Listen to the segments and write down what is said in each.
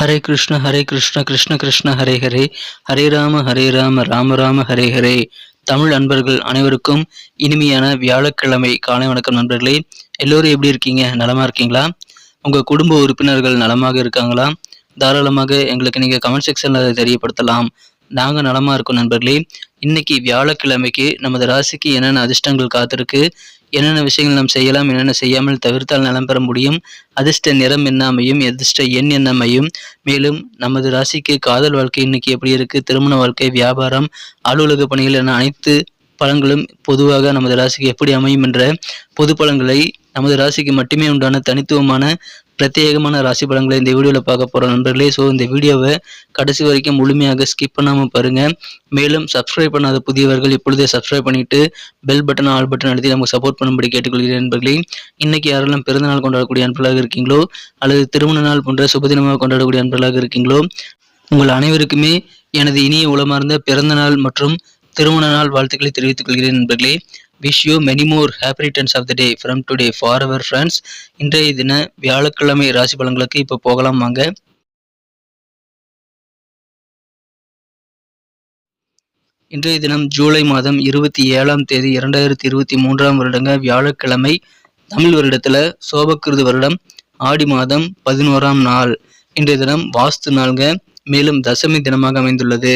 ஹரே கிருஷ்ண ஹரே கிருஷ்ண கிருஷ்ண கிருஷ்ண ஹரே ஹரே. ஹரே ராம ஹரே ராம ராம ராம ஹரே ஹரே. தமிழ் அன்பர்கள் அனைவருக்கும் இனிமையான வியாழக்கிழமை காலை வணக்கம் நண்பர்களே. எல்லோரும் எப்படி இருக்கீங்க? நலமா இருக்கீங்களா? உங்க குடும்ப உறுப்பினர்கள் நலமாக இருக்காங்களா? தாராளமாக எங்களுக்கு நீங்க கமெண்ட் செக்ஷன்ல அதை தெரியப்படுத்தலாம். நாங்கள் நலமாக இருக்கோம் நண்பர்களே. இன்னைக்கு வியாழக்கிழமைக்கு நமது ராசிக்கு என்னென்ன அதிர்ஷ்டங்கள் காத்திருக்கு? என்னென்ன விஷயங்கள் நாம் செய்யலாம் என்னென்ன செய்யாமல் தவிர்த்தால் நலம் பெற முடியும்? அதிர்ஷ்ட நிறம் என்ன அமையும் அதிர்ஷ்ட எண் என்ன அமையும் மேலும் நமது ராசிக்கு காதல் வாழ்க்கை இன்னைக்கு எப்படி இருக்கு? திருமண வாழ்க்கை வியாபாரம் அலுவலக பணிகள் என அனைத்து பலன்களும் பொதுவாக நமது ராசிக்கு எப்படி அமையும் என்ற பொது பலன்களை நமது ராசிக்கு மட்டுமே உண்டான தனித்துவமான பிரத்யேகமான ராசி பலன்களை இந்த வீடியோவில் பார்க்க போகிறோம் நண்பர்களே. ஸோ இந்த வீடியோவை கடைசி வரைக்கும் முழுமையாக ஸ்கிப் பண்ணாமல் பாருங்கள் மேலும் சப்ஸ்கிரைப் பண்ணாத புதியவர்கள் இப்பொழுதே சப்ஸ்கிரைப் பண்ணிட்டு பெல் பட்டன் ஆல் பட்டன் அழுத்தி நமக்கு சப்போர்ட் பண்ணும்படி கேட்டுக்கொள்கிறேன் நண்பர்களே. இன்றைக்கி யாரெல்லாம் பிறந்தநாள் கொண்டாடக்கூடிய அன்பர்களாக இருக்கீங்களோ அல்லது திருமண நாள் போன்ற சுபதினமாக கொண்டாடக்கூடிய அன்பர்களாக இருக்கீங்களோ உங்கள் அனைவருக்குமே எனது இனிய உளமார்ந்த பிறந்த நாள் மற்றும் திருமண நாள் வாழ்த்துக்களை தெரிவித்துக் கொள்கிறேன் நண்பர்களே. Wish you many more happy returns of the day from today for our friends இன்றைய தின வியாழக்கிழமை ராசி பலன்களுக்கு இப்போ போகலாம் வாங்க. இன்றைய தினம் ஜூலை மாதம் இருபத்தி ஏழாம் தேதி இரண்டாயிரத்தி இருபத்தி மூன்றாம் வருடங்க வியாழக்கிழமை தமிழ் வருடத்தில் சோபக்கிருது வருடம் ஆடி மாதம் பதினோராம் நாள். இன்றைய தினம் வாஸ்து நாள்க மேலும் தசமி தினமாக அமைந்துள்ளது.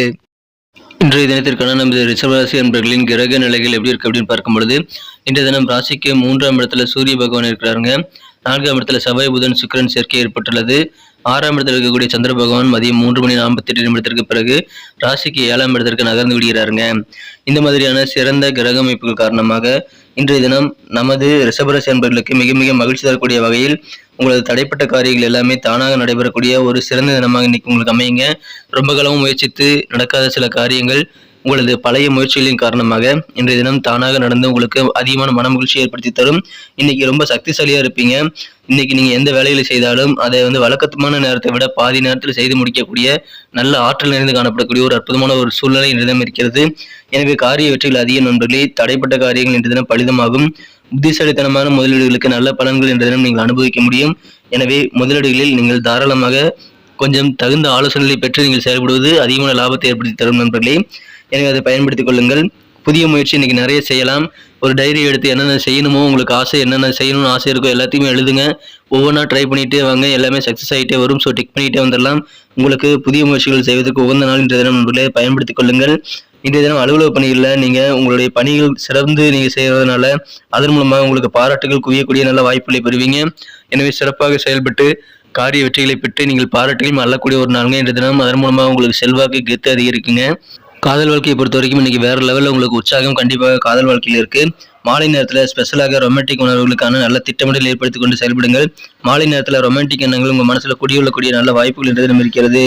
இன்றைய தினத்திற்கான நமது ரிஷபராசி அன்பர்களின் கிரக நிலைகள் எப்படி இருக்கு அப்படின்னு பார்க்கும்பொழுது இன்றைய தினம் ராசிக்கு மூன்றாம் இடத்துல சூரிய பகவான் இருக்கிறாருங்க. நான்காம் இடத்துல செவ்வாய் புதன் சுக்கிரன் சேர்க்கை ஏற்பட்டுள்ளது. ஆறாம் இடத்துல இருக்கக்கூடிய சந்திர பகவான் மதியம் மூன்று மணி நாற்பத்தி எட்டு நிமிடத்திற்கு பிறகு ராசிக்கு ஏழாம் இடத்திற்கு நகர்ந்து விடுகிறாருங்க. இந்த மாதிரியான சிறந்த கிரக அமைப்புகள் காரணமாக இன்றைய தினம் நமது ரிஷபராசி அன்பர்களுக்கு மிக மிக மகிழ்ச்சி தரக்கூடிய வகையில் உங்களது தடைப்பட்ட காரியங்கள் எல்லாமே தானாக நடைபெறக்கூடிய ஒரு சிறந்த தினமாக இன்னைக்கு உங்களுக்கு அமையுங்க. ரொம்ப காலமும் முயற்சித்து நடக்காத சில காரியங்கள் உங்களது பழைய முயற்சிகளின் காரணமாக இன்றைய தினம் தானாக நடந்து உங்களுக்கு அதிகமான மன மகிழ்ச்சி ஏற்படுத்தி தரும். இன்னைக்கு ரொம்ப சக்திசாலியா இருப்பீங்க. இன்னைக்கு நீங்க எந்த வேலைகளை செய்தாலும் அதை வந்து வழக்கமான நேரத்தை விட பாதி நேரத்தில் செய்து முடிக்கக்கூடிய நல்ல ஆற்றல் நிறைந்து காணப்படக்கூடிய ஒரு அற்புதமான ஒரு சூழ்நிலை இன்றைய தினம் இருக்கிறது. எனவே காரிய வெற்றிகள் அதிக நண்பர்களே தடைப்பட்ட காரியங்கள் இன்றைய தினம் பலிதமாகும். புத்திசாலித்தனமான முதலீடுகளுக்கு நல்ல பலன்கள் என்ற தினம் நீங்கள் அனுபவிக்க முடியும். எனவே முதலீடுகளில் நீங்கள் தாராளமாக கொஞ்சம் தகுந்த ஆலோசனைகளை பெற்று நீங்கள் செயல்படுவது அதிகமான லாபத்தை ஏற்படுத்தி தரும் நண்பர்களே. எனவே அதை பயன்படுத்திக் கொள்ளுங்கள். புதிய முயற்சி இன்னைக்கு நிறைய செய்யலாம். ஒரு டைரி எடுத்து என்னென்ன செய்யணுமோ உங்களுக்கு ஆசை என்னென்ன செய்யணும்னு ஆசை இருக்கோ எல்லாத்தையுமே எழுதுங்க. ஒவ்வொன்றா ட்ரை பண்ணிகிட்டே வாங்க. எல்லாமே சக்ஸஸ் ஆகிட்டே வரும். ஸோ டிக் பண்ணிகிட்டே வந்துடலாம். உங்களுக்கு புதிய முயற்சிகள் செய்வதற்கு உகந்த நாள் இன்றைய தினம் நண்பர்களே. பயன்படுத்திக் கொள்ளுங்கள். இன்றைய தினம் அலுவலக பணிகளில் நீங்கள் உங்களுடைய பணிகள் சிறந்து நீங்கள் செய்கிறதுனால அதன் மூலமாக உங்களுக்கு பாராட்டுகள் குவியக்கூடிய நல்ல வாய்ப்புகளை பெறுவீங்க. எனவே சிறப்பாக செயல்பட்டு காரிய வெற்றிகளை பெற்று நீங்கள் பாராட்டுகளையும் அள்ளக்கூடிய ஒரு நாளுங்க இன்றைய தினம். அதன் மூலமாக உங்களுக்கு செல்வாக்கு கெத்து அதிகரிக்குங்க. காதல் வாழ்க்கையை பொறுத்த வரைக்கும் இன்னைக்கு வேற லெவலில் உங்களுக்கு உற்சாகம் கண்டிப்பாக காதல் வாழ்க்கையில் இருக்கு. மாலை நேரத்தில் ஸ்பெஷலாக ரொமான்டிக் உணர்வுகளுக்கான நல்ல திட்டமிடல் ஏற்படுத்தி கொண்டு செயல்படுங்கள். மாலை நேரத்தில் ரொமான்டிக் எண்ணங்கள் உங்கள் மனசில் குடியுள்ளக்கூடிய நல்ல வாய்ப்புகள் இன்றைய தினம் இருக்கிறது.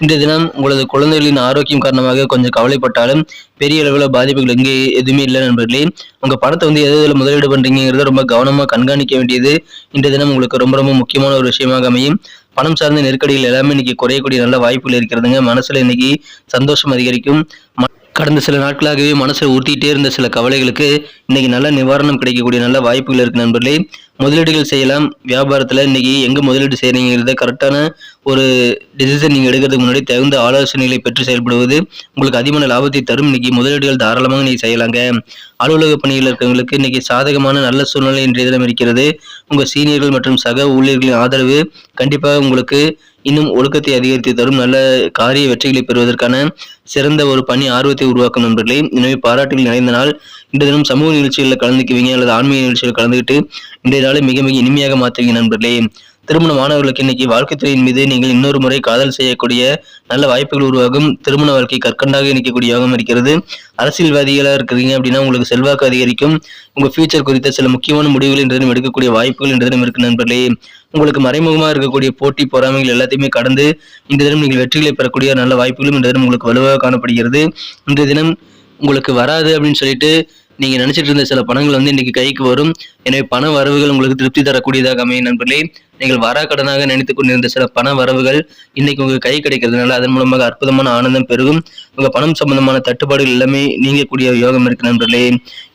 இந்த தினம் உங்களது குழந்தைகளின் ஆரோக்கியம் காரணமாக கொஞ்சம் கவலைப்பட்டாலும் பெரிய அளவில் பாதிப்புகள் எங்கே எதுவுமே இல்லை நண்பர்களே. உங்கள் பணத்தை வந்து எது எதில் முதலீடு பண்ணுறீங்கிறத ரொம்ப கவனமாக கண்காணிக்க வேண்டியது இந்த தினம் உங்களுக்கு ரொம்ப ரொம்ப முக்கியமான ஒரு விஷயமாக அமையும். பணம் சார்ந்த நெருக்கடிகள் எல்லாமே இன்னைக்கு குறையக்கூடிய நல்ல வாய்ப்புகள் இருக்கிறதுங்க. மனசுல இன்னைக்கு சந்தோஷம் அதிகரிக்கும். ம- கடந்த சில நாட்களாகவே மனசை ஊற்றிட்டே இருந்த சில கவலைகளுக்கு இன்னைக்கு நல்ல நிவாரணம் கிடைக்கக்கூடிய நல்ல வாய்ப்புகள் இருக்கு நண்பர்களே. முதலீடுகள் செய்யலாம். வியாபாரத்தில் இன்னைக்கு எங்கே முதலீடு செய்கிறீங்கிறத கரெக்டான ஒரு டிசிஷன் நீங்கள் எடுக்கிறதுக்கு முன்னாடி தகுந்த ஆலோசனைகளை பெற்று செயல்படுவது உங்களுக்கு அதிகமான லாபத்தை தரும். இன்னைக்கு முதலீடுகள் தாராளமாக நீங்கள் செய்யலாங்க. அலுவலக பணியில் இருக்கிறவங்களுக்கு இன்னைக்கு சாதகமான நல்ல சூழ்நிலை இன்றைய தினம் இருக்கிறது. உங்கள் சீனியர்கள் மற்றும் சக ஊழியர்களின் ஆதரவு கண்டிப்பாக உங்களுக்கு இன்னும் ஒழுக்கத்தை அதிகரித்து தரும் நல்ல காரிய வெற்றிகளை பெறுவதற்கான சிறந்த ஒரு பணி ஆர்வத்தை உருவாக்கும் நண்பர்களே. எனவே பாராட்டுகள் நிறைந்த நாள். இன்றைய தினம் சமூக நிகழ்ச்சிகளில் கலந்துக்குவீங்க அல்லது ஆன்மீக நிகழ்ச்சிகளில் கலந்துக்கிட்டு இன்றைய நாளை மிக மிக இனிமையாக மாற்றுவீங்க நண்பர்களே. திருமண மாணவர்களுக்கு இன்னைக்கு வாழ்க்கை துறையின் மீது நீங்கள் இன்னொரு முறை காதல் செய்யக்கூடிய நல்ல வாய்ப்புகள் உருவாகும். திருமண வாழ்க்கை கற்கண்டாக இணைக்கக்கூடிய யோகம் இருக்கிறது. அரசியல்வாதிகளாக இருக்கிறீங்க அப்படின்னா உங்களுக்கு செல்வாக்கு அதிகரிக்கும். உங்க ஃபியூச்சர் குறித்த சில முக்கியமான முடிவுகள் என்றதும் எடுக்கக்கூடிய வாய்ப்புகள் இன்றைய இருக்கு நண்பர்களே. உங்களுக்கு மறைமுகமாக இருக்கக்கூடிய போட்டி பொறாமைகள் எல்லாத்தையுமே கடந்து இந்த தினம் நீங்கள் வெற்றிகளை பெறக்கூடிய நல்ல வாய்ப்புகளும் இந்த தினம் உங்களுக்கு வலுவாக காணப்படுகிறது. இன்றைய தினம் உங்களுக்கு வராது அப்படின்னு சொல்லிட்டு நீங்கள் நினச்சிட்டு இருந்த சில பணங்கள் வந்து இன்னைக்கு கைக்கு வரும். எனவே பண வரவுகள் உங்களுக்கு திருப்தி தரக்கூடியதாக அமையும் நண்பர்களே. நீங்கள் வரா கடனாக கொண்டிருந்த சில பண வரவுகள் இன்னைக்கு உங்க கை கிடைக்கிறதுனால அதன் மூலமாக அற்புதமான ஆனந்தம் பெருகும். உங்க பணம் சம்பந்தமான தட்டுப்பாடுகள் எல்லாமே நீங்கக்கூடிய யோகம் இருக்கு நண்பர்களே.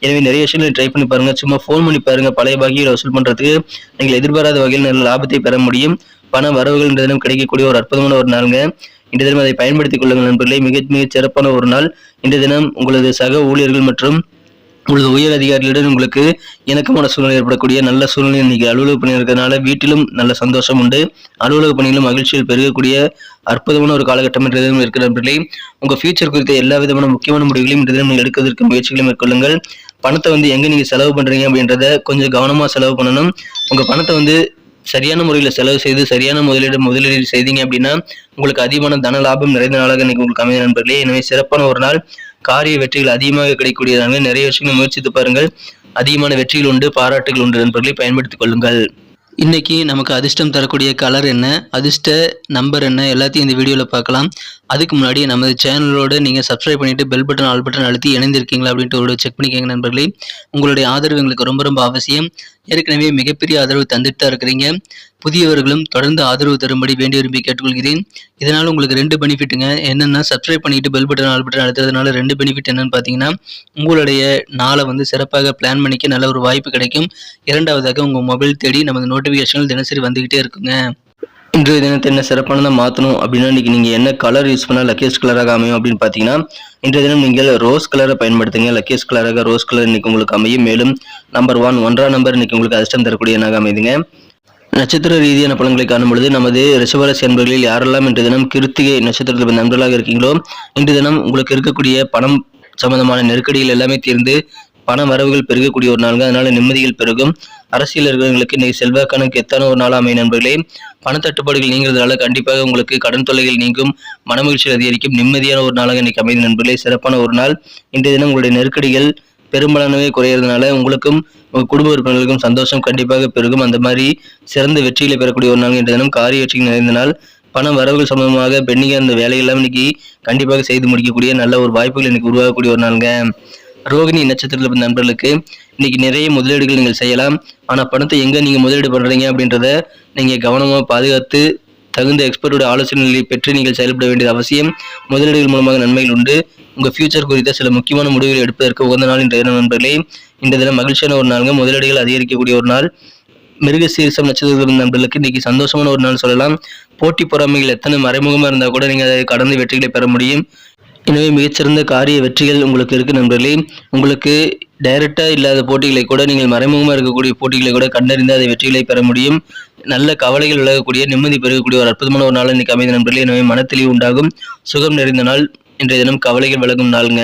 எனவே நிறைய விஷயங்களை ட்ரை பண்ணி பாருங்க. சும்மா ஃபோன் பண்ணி பாருங்க. பழைய வகையில் வசூல் பண்றதுக்கு நீங்கள் எதிர்பாராத வகையில் நல்ல லாபத்தை பெற முடியும். பண வரவுகள் என்ற தினம் கிடைக்கக்கூடிய ஒரு அற்புதமான ஒரு நாளுங்க. இன்றைய தினம் அதை பயன்படுத்திக் கொள்ளுங்கள் நண்பர்களே. மிக மிக சிறப்பான ஒரு நாள். இன்றைய தினம் உங்களது சக ஊழியர்கள் மற்றும் உங்களது உயர் அதிகாரிகளுடன் உங்களுக்கு இணக்கமான சூழ்நிலை ஏற்படக்கூடிய நல்ல சூழ்நிலை இன்னைக்கு அலுவலக பணி இருக்கிறதுனால வீட்டிலும் நல்ல சந்தோஷம் உண்டு. அலுவலக பணியிலும் மகிழ்ச்சியில் பெருகக்கூடிய அற்புதமான ஒரு காலகட்டம் என்ற தினம் இருக்கிற நண்பர்களே உங்க ஃபியூச்சர் குறித்த எல்லா விதமான முக்கியமான முடிவுகளையும் இன்றைய தினம் நீங்கள் எடுக்கிறதுக்கு முயற்சிகளை மேற்கொள்ளுங்கள். பணத்தை வந்து எங்க நீங்க செலவு பண்றீங்க அப்படின்றத கொஞ்சம் கவனமா செலவு பண்ணணும். உங்க பணத்தை வந்து சரியான முறையில் செலவு செய்து சரியான முதலீடு முதலீடு செய்தீங்க அப்படின்னா உங்களுக்கு அதிகமான தன லாபம் நிறைந்த நாளாக இன்னைக்கு உங்களுக்கு அமைய நண்பர்களே. எனவே சிறப்பான ஒரு நாள். காரிய வெற்றிகள் அதிகமாக கிடைக்கக்கூடியதாக நிறைய விஷயங்களை முயற்சித்து பாருங்கள். அதிகமான வெற்றிகள் உண்டு பாராட்டுகள் உண்டு நண்பர்களை. பயன்படுத்திக் கொள்ளுங்கள். இன்னைக்கு நமக்கு அதிர்ஷ்டம் தரக்கூடிய கலர் என்ன? அதிர்ஷ்ட நம்பர் என்ன? எல்லாத்தையும் இந்த வீடியோவில் பார்க்கலாம். அதுக்கு முன்னாடி நமது சேனலோடு நீங்கள் சப்ஸ்கிரைப் பண்ணிட்டு பெல் பட்டன் ஆல் பட்டன் அழுத்தி இணைந்திருக்கீங்களா அப்படின்ட்டு ஒரு செக் பண்ணிக்கோங்க நண்பர்களே. உங்களுடைய ஆதரவு எங்களுக்கு ரொம்ப ரொம்ப அவசியம். ஏற்கனவே மிகப்பெரிய ஆதரவு தந்துட்டு தான் இருக்கிறீங்க. புதியவர்களும் தொடர்ந்து ஆதரவு தரும்படி வேண்டி விரும்பி கேட்டுக்கொள்கிறேன். இதனால் உங்களுக்கு ரெண்டு பெனிஃபிட்டுங்க. என்னென்னா சப்ஸ்கிரைப் பண்ணிட்டு பெல் பட்டன் ஆல் பட்டன் அழுத்துறதுனால ரெண்டு பெனிஃபிட் என்னன்னு பார்த்தீங்கன்னா உங்களுடைய நாளை வந்து சிறப்பாக பிளான் பண்ணிக்க நல்ல ஒரு வாய்ப்பு கிடைக்கும். இரண்டாவதாக உங்கள் மொபைல் தேடி நமது நோட்டிஃபிகேஷன்கள் தினசரி வந்துக்கிட்டே இருக்குங்க. இன்றைய தினத்தை என்ன சிறப்பானதாக மாற்றணும் அப்படின்னா இன்றைக்கி நீங்கள் என்ன கலர் யூஸ் பண்ணால் லக்கேஸ்ட் கலராக அமையும் அப்படின்னு பார்த்தீங்கன்னா இன்றைய தினம் நீங்கள் ரோஸ் கலரை பயன்படுத்துங்க. லக்கேஸ்ட் கலராக ரோஸ் கலர் இன்றைக்கி உங்களுக்கு அமையும். மேலும் நம்பர் ஒன் ஒன்றாம் நம்பர் இன்றைக்கி உங்களுக்கு அதிர்ஷ்டம் தரக்கூடிய என்னாக அமைதுங்க. நட்சத்திர ரீதியான பலன்களை காணும் பொழுது நமது ரிஷபராசி அன்பர்களில் யாரெல்லாம் இன்று தினம் கிருத்திகை நட்சத்திரத்தில் நண்பர்களாக இருக்கீங்களோ இன்று தினம் உங்களுக்கு இருக்கக்கூடிய பணம் சம்பந்தமான நெருக்கடிகள் எல்லாமே தீர்ந்து பண வரவுகள் பெருகக்கூடிய ஒரு நாள்கள் அதனால நிம்மதிகள் பெருகும். அரசியல் இருக்கிறவங்களுக்கு இன்னைக்கு செல்வாக்கான கெத்தான ஒரு நாள் அமையும் நண்பர்களே. பணத்தட்டுப்பாடுகள் நீங்கிறதுனால கண்டிப்பாக உங்களுக்கு கடன் தொல்லைகள் நீங்கும். மனமகிழ்ச்சி அதிகரிக்கும். நிம்மதியான ஒரு நாளாக இன்னைக்கு அமைந்த நண்பர்களே. சிறப்பான ஒரு நாள். இன்றைய தினம் உங்களுடைய நெருக்கடிகள் பெரும்பாலானவே குறையிறதுனால உங்களுக்கும் உங்க குடும்ப உறுப்பினர்களுக்கும் சந்தோஷம் கண்டிப்பாக பெருகும். அந்த மாதிரி சிறந்த வெற்றிகளை பெறக்கூடிய ஒரு நாள் என்ற தினம் காரிய வெற்றி நிறைந்த நாள். பணம் வரவுகள் சம்பந்தமாக பெண்ணிங்க அந்த வேலையெல்லாம் இன்னைக்கு கண்டிப்பாக செய்து முடிக்கக்கூடிய நல்ல ஒரு வாய்ப்புகள் இன்னைக்கு உருவாகக்கூடிய ஒரு நாளுங்க. ரோகிணி நட்சத்திரத்தில் பிறந்த நண்பர்களுக்கு இன்னைக்கு நிறைய முதலீடுகள் நீங்கள் செய்யலாம். ஆனால் பணத்தை எங்கே நீங்கள் முதலீடு பண்ணுறீங்க அப்படின்றத நீங்கள் கவனமாக பாதுகாத்து தகுந்த எக்ஸ்பர்ட்டோட ஆலோசனைகளை பெற்று நீங்கள் செயல்பட வேண்டியது அவசியம். முதலீடுகள் மூலமாக நன்மைகள் உண்டு. உங்கள் ஃபியூச்சர் குறித்த சில முக்கியமான முடிவுகளை எடுப்பதற்கு உகந்த நாள் இன்றைய நண்பர்களே. இந்த தினம் மகிழ்ச்சியான ஒரு நாளுங்க. முதலீடுகள் அதிகரிக்கக்கூடிய ஒரு நாள். மிருக சீரிசம் நட்சத்திரம் நண்பர்களுக்கு இன்னைக்கு சந்தோஷமான ஒரு நாள் சொல்லலாம். போட்டி பொறாமைகள் எத்தனை மறைமுகமாக இருந்தால் கூட நீங்கள் அதை கடந்து வெற்றிகளை பெற முடியும். எனவே மிகச்சிறந்த காரிய வெற்றிகள் உங்களுக்கு இருக்கு நண்பர்களே. உங்களுக்கு டைரக்டாக இல்லாத போட்டிகளை கூட நீங்கள் மறைமுகமாக இருக்கக்கூடிய போட்டிகளை கூட கண்டறிந்து அதை வெற்றிகளை பெற முடியும். நல்ல கவலைகள் விலகக்கூடிய நிம்மதி பெறக்கூடிய ஒரு அற்புதமான ஒரு நாள் இன்னைக்கு அமைந்த நண்பர்களே. எனவே மனத்தெளிவு உண்டாகும். சுகம் நிறைந்த நாள். இன்றைய தினம் கவலைகள் விலகும் நாளுங்க.